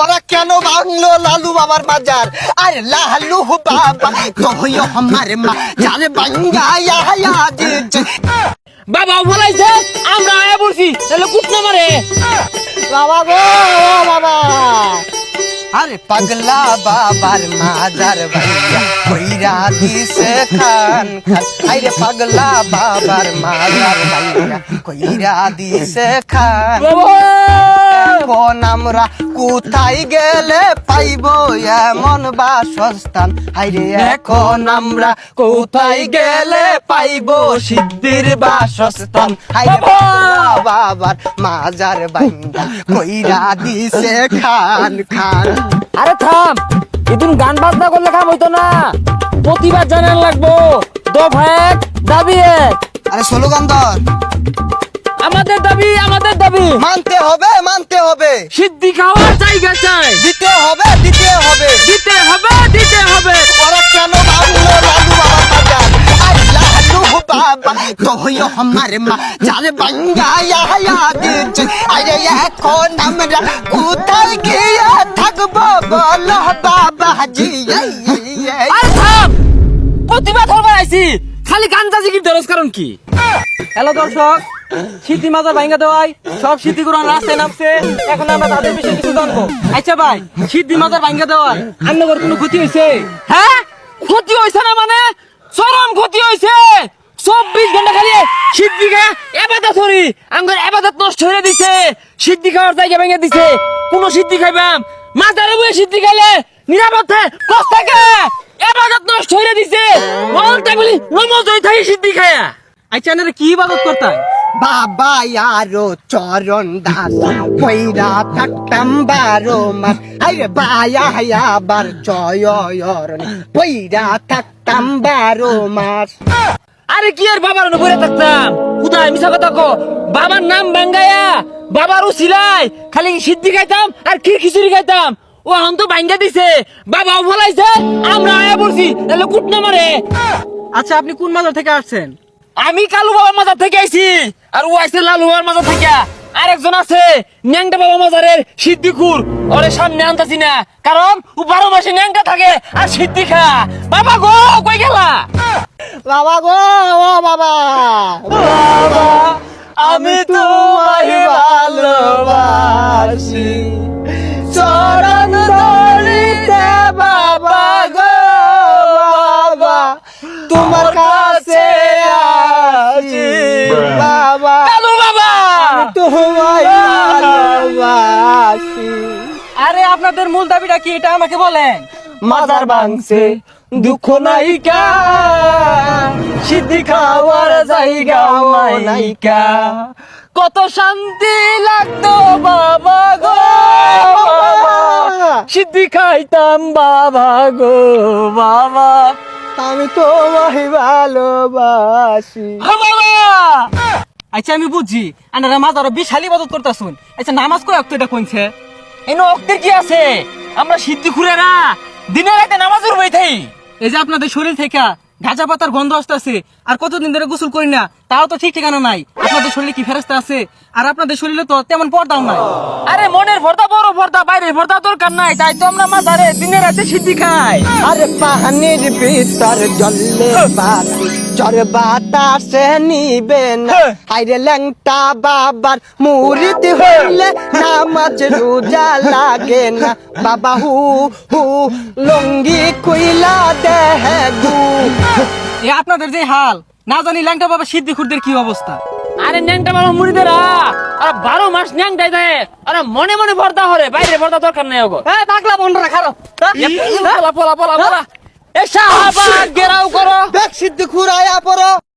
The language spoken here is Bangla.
ওরা কেন ভাঙলো লালু বাবার বাজার? আরে লালু বাবা কহিও আমার মা জানে বাঙ্গা দিচ্ছে বাবা বলাইছে আমরা আয়া পড়ছি তাহলে কুট না মারে। বাবা গো বাবা। আরে পাগলা বাবার মাজার ভাইয়া কইরা দিছে খান খান। আরে পাগলা বাবার মাজার ভাইয়া কইরা দিছে খান। এখন আমরা কোথায় গেলে পাইব এমন বাসস্থান? আরে এখন আমরা কোথায় গেলে পাইবো সিদ্ধির বাসস্থান? পাগলা বাবার মাজার বাইন্দা কইরা দিছে খান খান। আরে থাম ইতুন গান বাজনা করলে কাম হইতো না। প্রতিবাদ জানান লাগবো। দফা এক দাবি এক। আরে স্লোগান ধর। আমাদের দাবি আমাদের দাবি। মানতে হবে মানতে হবে। সিদ্ধি খাওয়ার জায়গা চাই। দিতে হবে দিতে হবে। দিতে হবে দিতে হবে। ওরা কেন ভাঙলো লালু বাবার বাজার? লালু বাবা আমার মা বাঙ্গা ইয়া দিচ্ছে আরে এখন আমরা কোথায় গিয়ে থাকব বলো বাবা জি আরে থাম! প্রতিবাদ হবার আইছি। খালি গান জাজি কি দরজ কারণ কি? হ্যালো দর্শক স্মৃতি মাজার ভাঙ্গা দেওয়াই সব স্মৃতি কোরআন রাস্তায় নামছে। এখন আমরা তাদের বিষয়ে কিছু জানব। আচ্ছা ভাই স্মৃতি মাজার ভাঙ্গা দেওয়ার আপনার কোনো ক্ষতি হয়েছে? হ্যাঁ? ক্ষতি হয়েছে না মানে? চরম ক্ষতি হয়েছে। চব্বিশ ঘণ্টা খালি সিদ্ধি খায় এবাদত হরি আমার এবাদত নষ্ট হয়ে দিছে। সিদ্ধি খাওয়ার জায়গা ভেঙে দিছে। কোন সিদ্ধি খাইবাম মাথার উপরে সিদ্ধি খাইলে নিরাপদে কষ্ট থাকে। এবাদত নষ্ট হয়ে দিছে। বলতে বলি, নমজ হয়ে থাকি সিদ্ধি খায়া। আচ্ছা কি ইবাদত করতেন বাবা আরও চরণ দাস। কইরা থাকতাম বারো মাস। আরে বায়া আবার জয়রণ কইরা থাকতাম বারো মাস। আরে কি আর বাবার উপরে থাকতাম? কোথায়? মিশা কথা কো বাবার নাম বাঙ্গায়া বাবার ও সিলাই। খালি সিদ্ধি খাইতাম আর ক্ষীর খিচুড়ি খাইতাম? ও এখন তো বাঙ্গা দিছে। বাবাও ফলাইছে আমরা আয়া পড়ছি। তাহলে কুট না মারে। আচ্ছা আপনি কোন মাজার থেকে আসছেন? আমি কালু বাবার মাজার থেকে আইছি আর ও আইছে লালু বাবার মাজার থেকে। আর একজন আছে ন্যাংটা বাবা মাজারের সিদ্দিকুর। ওরে সামনে আনতাছি না কারণ ও বারো মাসে ন্যাংটা থাকে আর সিদ্ধি খা বাবা গো কই গেলা? বাবা গো ও বাবা। বাবা আমি তোমায় ভালোবাসি। আপনাদের মূল দাবিটা কি এটা আমাকে বলেন? মাজার ভাঙছে দুঃখ নাইকা সিদ্ধি খাওয়ার জায়গা নাইকা কত শান্তি লাগতো বাবা গো। সিদ্ধি খাইতাম বাবা গো বাবা। আমি তোমায় ভালোবাসি। হা বাবা। আচ্ছা আমি বুঝছি আপনারা মাজারও বিশাল ইবাদত করতেছুন। আচ্ছা নামাজ কয় এটা কইছে? এনে অক্তের কি আছে? আমরা সিদ্ধি খুঁড়েরা দিনে রাতে নামাজ উড়বাই থাই এই যে আপনাদের শরীর থেকে গাঁজা পাতার গন্ধ আসতেছে, আর কতদিন ধরে গোসল করি না তাও তো ঠিক ঠিকানা নাই। আপনাদের শরীরে কি ফেরস্তা আছে? আর আপনাদের শরীরে তো তেমন পর্দাও নাই। আরে মনের ভর্তা বড় ভর্তা বাইরের ভর্তা দরকার নাই তাই তো আমরা মাজারে দিনে রাতে সিদ্ধি খাই। আরে পাহানির ভিতর জলে বাতি জ্বর বাতাসে নিবে না। আরে ল্যাংটা বাবার মুরিদ হইলে নামাজ রোজা লাগে না। বাবা হু হু লঙ্গি কইলা দেহে গু। এ আপনাদের যে হাল না জানি ল্যাংটা বাবা সিদ্ধি খুরদের কি অবস্থা। আরে ন্যাংটা বাবা মুড়িদেরা আরে বারো মাস ন্যাংটাই দেয় আরে মনে মনে ভর্তা হরে বাইরে ভর্তা দরকার নেই ওগো। হ্যাঁ পাগলা বন্ধরা খারো পোলা পোলা পোলা পোলা। এ সাহাবা গেরাও করো। দেখ সিদ্ধি খুরাইয়া পড়ো।